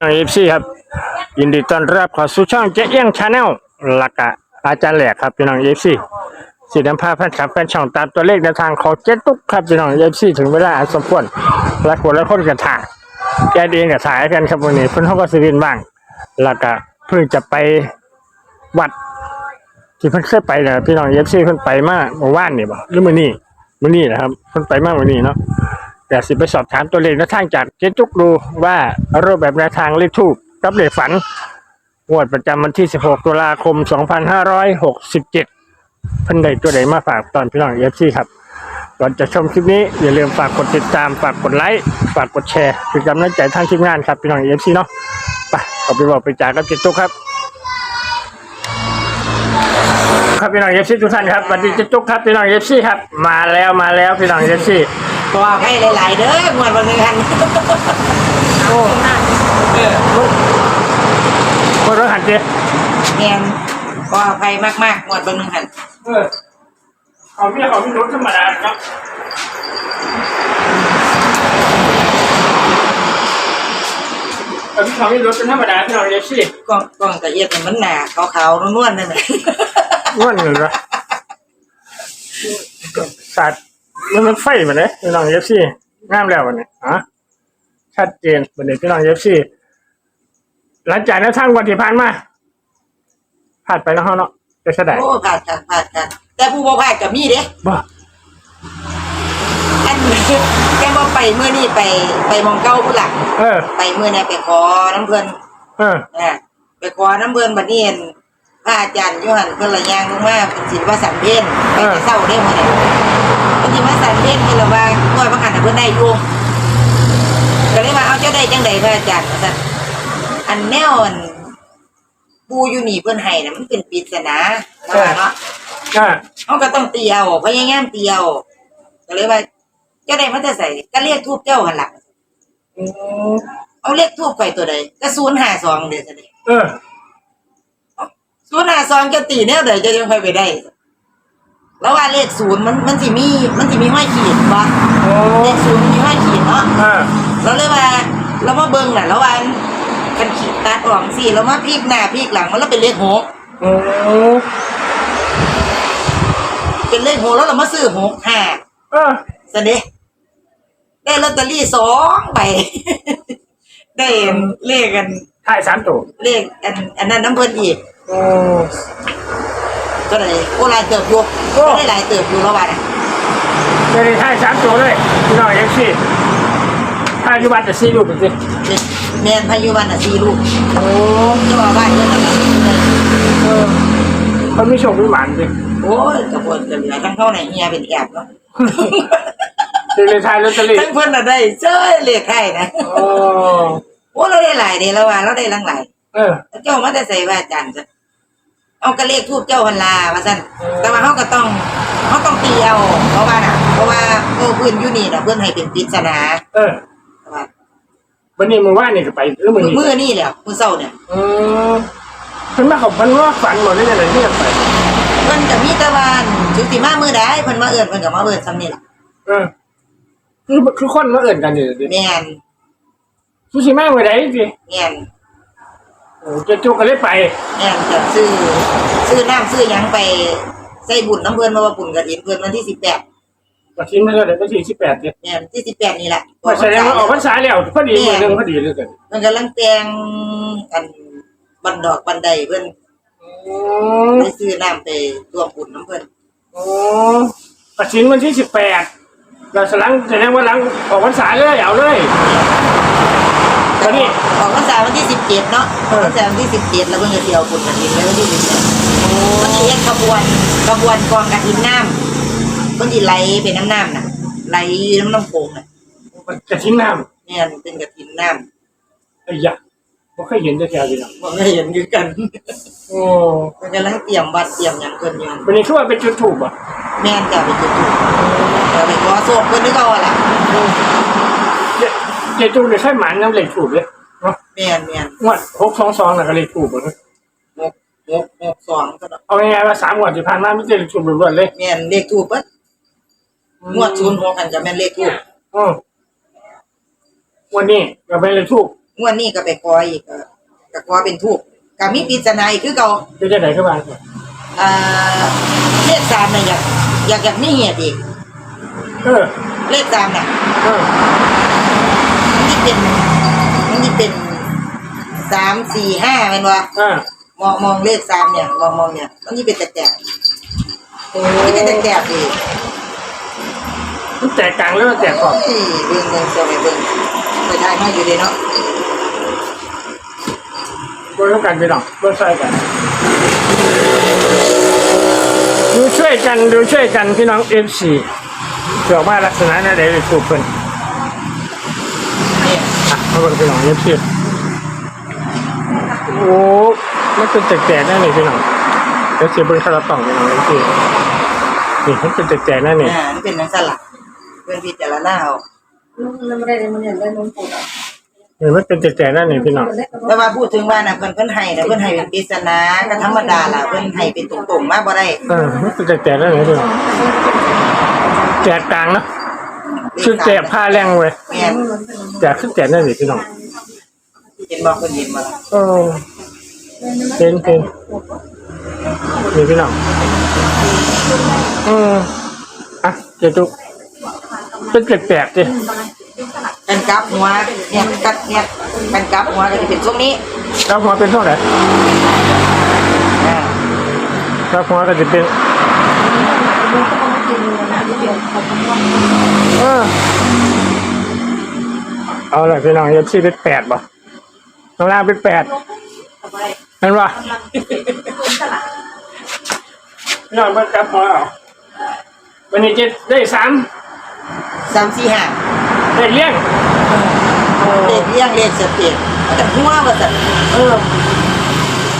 เอฟซีครับยินดีต้อนรับเข้าสู่ช่องเจ๊เอี้ยงชาแนลลักกะอาจารย์แหลกครับพี่น้องเอฟซีสีน้ำผ้าแฟนคลับแฟนช่องตามตัวเลขในวทางของเจ๊ตุ๊กครับพี่น้องเอฟซีถึงเวลาอันสมควรและคนและคนกระถางแกเองกับถ่ายกันครับวันนี้เพิ่นเขาก็สิบินบ้างแล้วก็เพิ่งจะไปวัด ที่เพิ่นเคยไปนะพี่น้องเอฟซีเพิ่นไปมาเมื่อวานนี่บ่หรือมื้อนี้มื้อนี้นะครับเพิ่นไปมาเมื้อนี้เนาะ แต่สิไปสอบถามตัวเลขแนวทางจากเจ๊จุกดูว่ารูปแบบแนวทางเลขทูบกับเลขฝันงวดประจำวันที่ 16 ตุลาคม 2567เพิ่นได้ตัวใดมาฝากตอนพี่น้องเอฟซีครับก่อนจะชมคลิปนี้อย่าลืมฝากกดติดตามฝากกดไลค์ฝากกดแชร์คือกำลังใจทางทีมงานครับพี่น้องเอฟซีเนาะไปขอไปบอกไปจากกับเจ๊จุกครับ ครับพี่น้องเอฟซีทุกท่านครับสวัสดีเจ๊จุกครับพี่น้องเอฟซีครับมาแล้วมาแล้วพี่น้องเอฟซี บอกให้หลาย ๆ เด้องวดวันหนึงคันโอ้เออคนรถหันเจ๊แมนก็อภัยมากๆงวดวันหนึงคันเออเอาเมียเขาไม่รถธรรมดาครับเอาพี่เขาไม่รถเป็นธรรมดาพี่น้องเอฟซีกล้องกล้องกระเอียดนี่มันหนาขาวๆนวลๆนั่นแหละ ง่วนหนึ่งละสัตว์ มันมันไฟมาเลยพี่น้องเอฟซีงามแล้ววันนี้ฮะชัดเจนวันนี้พี่น้องเอฟซีหลังจากนั้นทั้งวันที่ผ่านมาผ่านไปแล้วเนาะจะแสดงโอ้ผ่านกันผ่านกันแต่ผู้บ่ผ่านกับมีเด้บ่อันแกบ่ไปเมื่อนี่ไปไปหมองเก้าผู้หลักเออ ไปเมื่อนี่ไปขอน้ำเพิ่นเออนะไปขอน้ำเพิ่นบัดนี้เห็นพระอาจารย์อยู่หั่นเพิ่นละย่างลงมาเป็นศิลปสันเพนไปแต่เช้าได้มื้อนี้เพิ่นสิมาสันเพนเพิ่นละว่าก่อยบ่หันน่ะเพิ่นได้อยู่ก็เลยว่าเอาเจ้าได้จังใดพระอาจารย์ว่าซั่นอันแนวอันปูอยู่นี่เพิ่นให้น่ะมันเป็นปริศนาเนาะเนาะอ่าเฮาก็ต้องเตียวพยายามเตียวก็เลยว่า เจ้าได้มาแต่ใส่ก็เรียกทูบเจ้าหั่นล่ะอืมเอาเลขทูบไปตัวใดก็052เด้อซั่นเด้เออ052เจ้าตีแนวใดเจ้าจะค่อยไปได้ แล้วว่าเลขศูนย์มันมันสิมีมันสิมีห้อยขีดบ่โอ้เลขศูนย์มันมีห้อยขีดเนาะอ่าเราเลยว่าเรามาเบิ่งน่ะแล้วว่ากันขีดตัดออกสิแล้วมาพลิกหน้าพลิกหลังมันแล้วเป็นเลขหกโอ้เป็นเลขหกแล้วเรามาซื้อหกห้าเออซะเด้ได้ลอตเตอรี่สองใบ ได้เลขกัน ถ่ายสามตัวเลขอันอันนั้นน้ำเพิ่นอีก โอ้ ก็ได้โอ้หลายเติบอยู่ก็ได้หลายเติบอยู่แล้วว่าน่ะเดี๋ยวนี้ถ่ายสามตัวเลยพี่น้องเอฟซีถ่ายอยู่บ้านจะซีรูปเป็นสิเด็กแม่นพายุวันน่ะสี่ลูกโอ้จะว่าบ้านเพิ่นน่ะเออมันไม่โชคไม่หมานสิโอ้ยกระบวนกระเหลือทั้งเข้าในเฮียเป็นแอบเนาะเดี๋ยวนี้ถ่ายลอตเตอรี่ทั้งเพิ่นน่ะได้เจ้ยเลขให้นะโอ้โอ้เราได้หลายเด้แล้วว่าเราได้หลังหลายเออ เจ้ามาแต่ใส่ว่าอาจารย์จ้ะ เอากระเลขทูบเจ้าหันลาว่าซั่นเออแต่ว่าเขาก็ต้องเขาต้องตีเอาเพราะว่าน่ะ เพราะว่าเออเพื่อนอยู่นี่น่ะเพื่อนให้เป็นปริศนาเออว่าวันนี้มึงว่านี่ก็ไปหรือมึงนี่มือนี่แหละมือเศร้าเนี่ยอืมเพิ่นมาเขาเพิ่นว่าฝันหมดเลยอะไรที่จะไปเพิ่นก็มีแตะวันจุติมามือใดเพิ่นมาเอิ้นเพิ่นก็มาเอิ้นซ้ำนี่ล่ะเออคือคือคนมาเอิ่นกันอยู่ดิแม่นสุชิมาเมื่อใดสิแม่น โอ้เจะจุกก็เลยไปแม่นจะซื้อซื้อน้ำซื้อหยังไปใส่บุญน้ำเพิ่นมาว่าบุญกฐินเพิ่นวันที่18ก็ทิ้งมาเลยวันที่สิบแปดเนี่ยแม่นที่18นี่แหละพอแสดงว่าออกพรรษาแล้วพอดีมือหนึงพอดีเลยกันเพิ่นกำลังแต่งกันบันดอกบันไดเพิ่นอืมไปซื้อน้ำไปร่วมบุญน้ำเพิ่นโอ้กระชินวันที่สิบแปดเราสลังแสดงว่าหลังออกพรรษาเลยเอาเลย ตอนนี้ ออกพรรษาวันที่สิบเจ็ดเนาะออกพรรษาวันที่สิบเจ็ดแล้วเพิ่นก็เที่ยวบุญกฐินไว้วันที่สิบเจ็ดวันนี้เฮ็ดขบวนขบวนกองกฐินน้ำเพิ่นสิไหลเป็นน้ำน้ำน่ะไหลน้ำน้ำโขงน่ะกระชินน้เนี่ยเป็นกฐินน้ำไอ้ยะไม่เคยเห็นแต่แถวนี้นะำบ่เคยเห็นคือกันโอ้เพิ่นกำลังเตรียมวัดเตรียมหยังเพิ่นอยู่วันนี้คือว่าเป็นจุดถูกอะแม่นจะไปจุดธูปแล้วไปขอโชคเพิ่นนึกเอาล่ะเจ เจจุกเนี่ยใช่หมันน้ำเหล็กถูกเลยเนาะแม่นแม่นงวดหกสองสองน่ะก็เลยถูกหมดเลยหกหกหกสองก็ได้เอาง่ายๆว่าสามงวดที่ผ่านมาไม่เจอถูกล้วนๆเลยแม่นเลขทูปเบิดงวด06กันก็แม่นเลขทูปอืมวันนี้ก็เป็นเลยถูกงวดนี้ก็ไปขออีกก็ก็ขอเป็นทูกก็มีปริศนาอีกคือเก่าคือจะไหนก็บ้างอ่าเลขสามน่ะอยากอยากอยากมีเหตุอีกเออเลขสามน่ะเออมันที่ เป็นมันที่เป็นสามสี่ห้าเป็นวะอ่ามองมองเลขสามเนี่ยมองมองเนี่ยมันที่เป็นแตกๆมันที่เป็นแตกๆดีมันแตกกลางแล้วมันแตกขอบเฮ้ยเบิ่งเบิ่งเสียวไปเบิ่งไปได้มาอยู่ดีเนาะบนต้องกันไปหน่อยบนใส่กัน ดูช่วยกันดูช่วยกันพี่น้องเอฟซีเกี่ยวมาลักษณะนั้นได้เลยถูกเพิ่นเนี่ยอะ มาเบิ่งพี่น้องเอฟซีโอ้มันเป็นแตกๆแน่นี่พี่น้องเอฟซีเบิ่งคาราต่องพี่น้องเอฟซีนี่มันเป็นแตกๆแน่นี่อ่ามันเป็นนังสลักเพื่อนพิจารณาเอามันไม่ได้มันเนี่ยได้นมปูดอะนี่มันเป็นแตกๆแน่นี่พี่น้องแต่ว่าพูดถึงว่าน่ะเพิ่นเพิ่นให้น่ะเพิ่นให้เป็นปริศนาก็ธรรมดาล่ะเพิ่นให้เป็นตรงๆมาบ่ได้เออมันเป็นแตกๆแน่นี่พี่น้องแตกกลางเนาะ ชุดแตกผ้าแรงเว้ยแม่นแตกขึ้นแตกแน่นี่พี่น้องเห็นบ่เพิ่นเห็นบ่ล่ะเออเป็นเป็นนี่พี่น้องอืมอะเจ๊ตุกเป็นแปลกๆดิกันกลับหัวเนี่ยกัดเนี่ยกันกลับหัวก็จะเป็นช่วงนี้แล้วหัวเป็นเท่าไหร่อ่า แล้วหัวก็จะเป็น เออ เอาละพี่น้องเอฟซีเป็นแปดป่ะข้างล่างเป็นแปดเห็นป่ะพี่น้องเพิ่งกลับหัวเอาวันนี้เจ็ดได้สามสามสี่ห้าได้เลี้ยงเลขเลี้ยงเลขสเปียดแต่หัวว่าซั่นเออ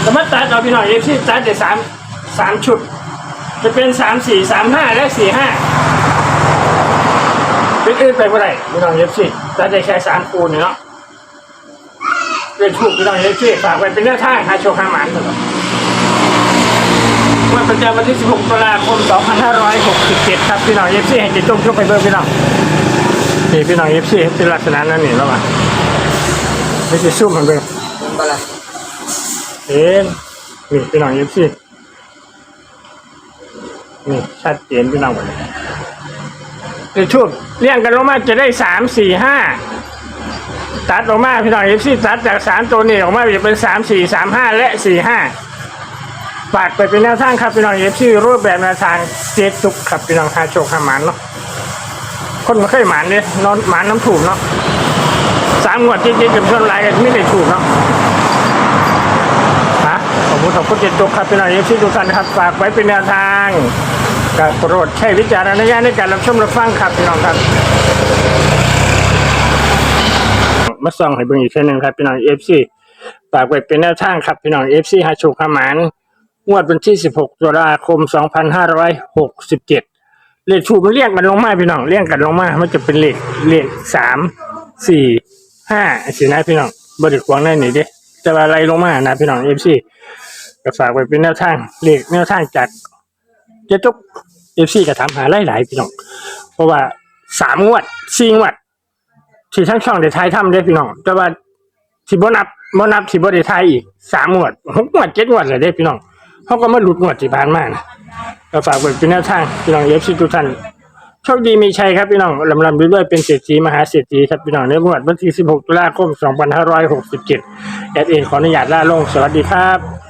สมมติตัดเอาพี่น้องเอฟซีตัดได้สามสามชุด จะเป็นสามสี่สามห้าและสี่ห้าเป็นอื่นไปเมื่อไหร่พี่น้องเอฟซีตัดได้แค่สามคูนี่เนาะเป็นถูกพี่น้องเอฟซีฝากไว้เป็นแนวทางหาโชคหาหมานตลอดวันประจำวันที่ 16 ตุลาคม 2567 ครับพี่น้องเอฟซีให้จิตตุ้มช่วยไปเบอร์พี่น้องนี่พี่น้องเอฟซีเป็นลักษณะนั้นนี่แล้วมาไม่ใช่ซุ่มมันเบอร์เห็นบ่ล่ะเอ็นนี่พี่น้องเอฟซี นี่ชัดเจนพี่น้องหมดเลยคือชุบเลี้ยงกันลงมาจะได้สามสี่ห้าตัดออกมาพี่น้องเอฟซีตัดจากสามตัวนี้ออกมาจะเป็นสามสี่สามห้าและสี่ห้าฝากไปเป็นแนวทางครับพี่น้องเอฟซีรูปแบบแนวทางเจ็ดตุกครับพี่น้องหาโชคหาหมานเนาะคนไม่เคยหมานเลยนอนหมานน้ำถูกเนาะสามงวดที่เจ็ดกับเพื่อนไรกันไม่ได้ถูกเนาะฮะขอบคุณขอบคุณเจ็ดตุกครับพี่น้องเอฟซีทุกท่านนะครับฝากไว้เป็นแนวทาง กับโปรดใช้วิจารณญาณในการรับชมรับฟังครับพี่น้องครับ มาส่องให้เบิ่งอีกเช่นหนึ่งครับพี่น้องเอฟซีฝากไว้เป็นแนวทางครับพี่น้องเอฟซีฮาชูขมานงวดวันที่ 16ตุลาคม 2567 เลขถูกมันเรียงกันลงมาพี่น้องเรียงกันลงมา มันจะเป็นเลขเลขสามสี่ห้าสินะพี่น้องบริกวางได้หนิเด้แต่ว่าอะไรลงมานะพี่น้องเอฟซีก็ฝากไว้เป็นแนวทางเลขแนวทางจาก เจ๊ตุกเอฟซีก็ถามหาหลายๆพี่น้อง เพราะว่าสามงวดสี่งวดที่ทั้งช่องได้ทายทำได้พี่น้อง แต่ว่าที่บนับบ่นับที่บ่ได้ทายอีกสามงวดหกงวดเจ็ดงวดเลยได้พี่น้องเขาก็มาหลุดงวดที่ผ่านมานะก็ฝากไว้เป็นแนวทางพี่น้องเอฟซีทุกท่านโชคดีมีชัยครับพี่น้องลำลำด้วยเป็นเศรษฐีมหาเศรษฐีครับพี่น้องในงวดวันที่16ตุลาคม 2567แอดเองขออนุญาตลาลงสวัสดีครับ